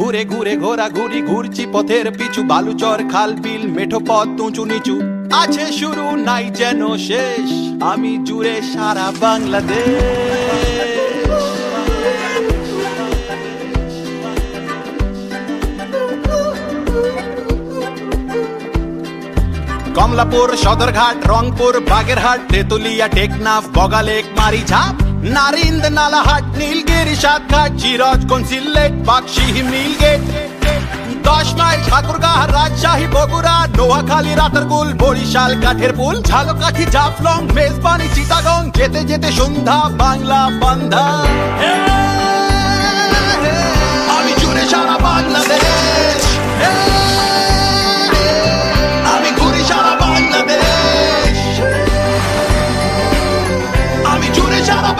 ঘুরে ঘুরে ঘোরা ঘুরি ঘুরছি পথের পিছু, বালুচর, খাল, বিল, মেঠো পথ, উঁচু নিচু। আছে শুরু নাই যেন শেষ, আমি জুড়ে সারা Bangladesh. Kamalapur, Sadarghat, Rangpur, Bagerhat, Tetulia, Teknaf, Boga Lake, মারিঝাপ। নারিন্দ de nala hat Nilgiri সাতঘাট চিরজগঞ্জ Sylhet বাকশিহি নীলগেট দশ মাইল ঠাকুরগাহ রাজশাহী, বগুড়া, নোয়াখালী, রাতারগুল, বরিশাল কাঠের পুল ঝালকাঠি, জাফলং, মেজবানি চিতাগং যেতে যেতে সন্ধ্যা, বাংলা বান্ধা। আমি জুড়ে সারা বাংলাদেশ। আমি ঘুরি সারা আমি জুড়ে সারা